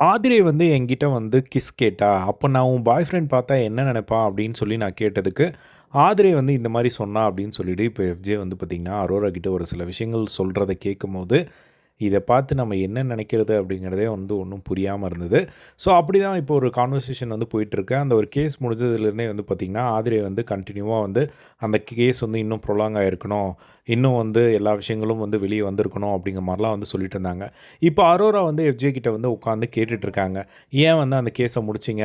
ஆதிரை வந்து என்கிட்ட வந்து கிஸ் கேட்டா அப்போ நான் உன் பாய் ஃப்ரெண்ட் பார்த்தா என்ன நினைப்பான் அப்படின்னு சொல்லி நான் கேட்டதுக்கு ஆதிரை வந்து இந்த மாதிரி சொன்னா அப்படின்னு சொல்லிட்டு இப்போ எஃப்ஜே வந்து பார்த்திங்கன்னா அரோரா கிட்ட ஒரு சில விஷயங்கள் சொல்கிறத கேட்கும்போது இதை பார்த்து நம்ம என்ன நினைக்கிறது அப்படிங்கிறதே வந்து ஒன்றும் புரியாமல் இருந்தது. ஸோ அப்படி தான் இப்போ ஒரு கான்வர்சேஷன் வந்து போயிட்டுருக்கு. அந்த ஒரு கேஸ் முடிஞ்சதுலேருந்தே வந்து பார்த்திங்கன்னா ஆதிரை வந்து கண்டினியூவாக வந்து அந்த கேஸ் வந்து இன்னும் ப்ரொலாங் ஆகிருக்கணும் இன்னும் வந்து எல்லா விஷயங்களும் வந்து வெளியே வந்திருக்கணும் அப்படிங்கிற மாதிரிலாம் வந்து சொல்லிட்டு இருந்தாங்க இப்போ அரோரா வந்து எஃப்ஜே கிட்ட வந்து உட்காந்து கேட்டுட்ருக்காங்க ஏன் வந்து அந்த கேஸை முடிச்சிங்க?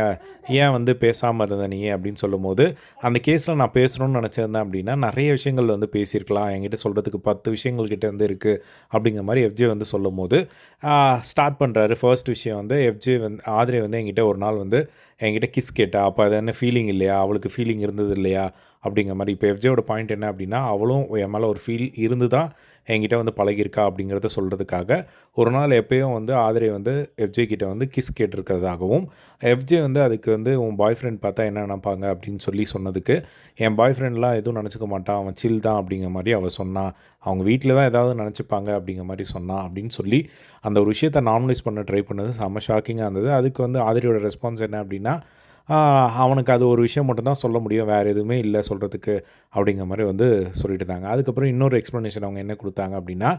ஏன் வந்து பேசாமல் இருந்த நீ அப்படின்னு சொல்லும்போது அந்த கேஸில் நான் பேசணும்னு நினச்சிருந்தேன் அப்படின்னா நிறைய விஷயங்கள் வந்து பேசியிருக்கலாம். என்கிட்ட சொல்கிறதுக்கு பத்து விஷயங்கள் கிட்டே வந்து இருக்குது அப்படிங்கிற மாதிரி எஃப்ஜே வந்து சொல்லும் போது ஸ்டார்ட் பண்ணுறாரு ஃபர்ஸ்ட் விஷயம் வந்து எஃப்ஜி வந்து ஆதிரை வந்து என்கிட்ட ஒரு நாள் வந்து என்கிட்ட கிஸ் கேட்டா அப்போ அது என்ன ஃபீலிங் இல்லையா? அவளுக்கு ஃபீலிங் இருந்தது இல்லையா? அப்படிங்கிற மாதிரி. இப்போ எஃப்ஜேவோட பாயிண்ட் என்ன அப்படின்னா அவளும் என் மேலே ஒரு ஃபீல் இருந்து தான் என்கிட்ட வந்து பழகியிருக்கா அப்படிங்கிறத சொல்கிறதுக்காக ஒரு நாள் எப்பயும் வந்து ஆதிரை வந்து எஃப்ஜே கிட்ட வந்து கிஸ் கேட்டிருக்கிறதாகவும் எஃப்ஜே வந்து அதுக்கு வந்து உன் பாய் ஃப்ரெண்ட் பார்த்தா என்ன நினைப்பாங்க அப்படின்னு சொல்லி சொன்னதுக்கு என் பாய் ஃப்ரெண்ட்லாம் எதுவும் நினச்சிக்க மாட்டான் அவன் சில் தான் அப்படிங்கிற மாதிரி அவள் சொன்னான் அவங்க வீட்டில் தான் ஏதாவது நினச்சிப்பாங்க அப்படிங்கிற மாதிரி சொன்னான் அப்படின்னு சொல்லி அந்த ஒரு விஷயத்தை நார்மலைஸ் பண்ண ட்ரை பண்ணது செம்ம ஷாக்கிங்காக இருந்தது. அதுக்கு வந்து ஆதிரியோட ரெஸ்பான்ஸ் என்ன அப்படின்னா அவனுக்கு அது ஒரு விஷயம் மட்டும்தான் சொல்ல முடியும். வேறு எதுவுமே இல்லை சொல்கிறதுக்கு அப்படிங்கிற மாதிரி வந்து சொல்லிட்டு இருந்தாங்க. அதுக்கப்புறம் இன்னொரு எக்ஸ்ப்ளனேஷன் அவங்க என்ன கொடுத்தாங்க அப்படின்னா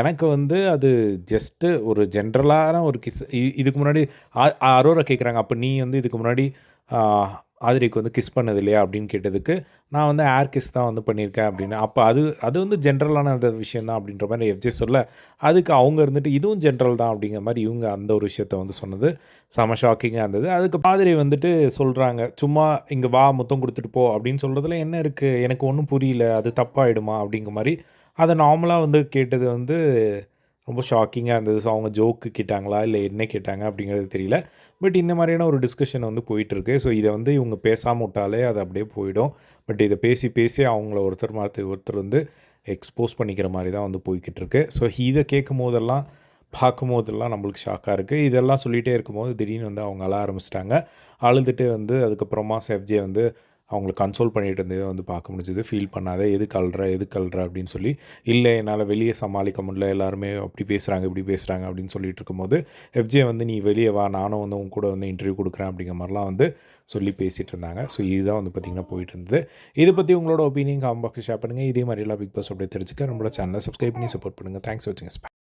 எனக்கு வந்து அது ஜஸ்ட்டு ஒரு ஜென்ரலான ஒரு கிஸ் இதுக்கு முன்னாடி அரோரா கேட்குறாங்க அப்போ நீ வந்து இதுக்கு முன்னாடி ஆதிரிக்கு வந்து கிஸ் பண்ணது இல்லையா அப்படின்னு கேட்டதுக்கு நான் வந்து ஏர் கிஸ் தான் வந்து பண்ணியிருக்கேன் அப்படின்னு. அப்போ அது அது வந்து ஜென்ரலான அந்த விஷயம் தான் அப்படின்ற மாதிரி எஃப்ஜே சொல்ல அதுக்கு அவங்க இருந்துட்டு இதுவும் ஜென்ரல் தான் அப்படிங்கிற மாதிரி இவங்க அந்த ஒரு விஷயத்த வந்து சொன்னது. செம ஷாக்கிங்காக இருந்தது. அதுக்கு பாதிரி வந்துட்டு சொல்கிறாங்க சும்மா இங்கே வா மொத்தம் கொடுத்துட்டு போ அப்படின்னு சொல்கிறதுல என்ன இருக்குது எனக்கு ஒன்றும் புரியல அது தப்பாகிடுமா அப்படிங்கிற மாதிரி. அதை நார்மலாக வந்து கேட்டது வந்து ரொம்ப ஷாக்கிங்காக இருந்தது. ஸோ அவங்க ஜோக்கு கேட்டாங்களா? இல்லை என்ன கேட்டாங்க? அப்படிங்கிறது தெரியல. பட் இந்த மாதிரியான ஒரு டிஸ்கஷன் வந்து போயிட்டுருக்கு. ஸோ இதை வந்து இவங்க பேசாமல் விட்டாலே அது அப்படியே போயிடும். பட் இதை பேசி பேசி அவங்கள ஒருத்தர் மாற்றி ஒருத்தர் வந்து எக்ஸ்போஸ் பண்ணிக்கிற மாதிரி தான் வந்து போய்கிட்டு இருக்கு ஸோ இதை கேட்கும் போதெல்லாம் பார்க்கும் போதெல்லாம் நம்மளுக்கு ஷாக்காக இருக்குது இதெல்லாம் சொல்லிகிட்டே இருக்கும்போது திடீர்னு வந்து அவங்க அழ ஆரம்பிச்சிட்டாங்க. அழுதுட்டு வந்து அதுக்கப்புறமா செஃப்ஜே வந்து அவங்கள கன்சோல் பண்ணிகிட்டு இருந்ததை வந்து பார்க்க முடிஞ்சது. ஃபீல் பண்ணாத எது கல்ற எது கல்ற அப்படின்னு சொல்லி இல்லை என்னால் வெளியே சமாளிக்க முடியல. எல்லாருமே அப்படி பேசுகிறாங்க இப்படி பேசுகிறாங்க அப்படின்னு சொல்லிட்டு இருக்கும்போது எஃப்ஜே வந்து நீ வெளியே வா. நானும் வந்து உங்க கூட வந்து இன்டர்வியூ கொடுக்குறேன் அப்படிங்கிற மாதிரிலாம் வந்து சொல்லி பேசிகிட்டு இருந்தாங்க. ஸோ இதுதான் வந்து பார்த்திங்கன்னா போயிட்டு இருந்தது. இதை பற்றி உங்களோட ஒப்பீனியன் காம்பாக்ஸ் ஷேர் பண்ணுங்கள் இதே மாதிரி எல்லாம் பிக் பாஸ் அப்படியே தெரிஞ்சுக்க நம்மளோட சேனலை சப்ஸ்கிரைப் பண்ணி சப்போர்ட் பண்ணுங்கள் தேங்க்ஸ் வாட்சிங்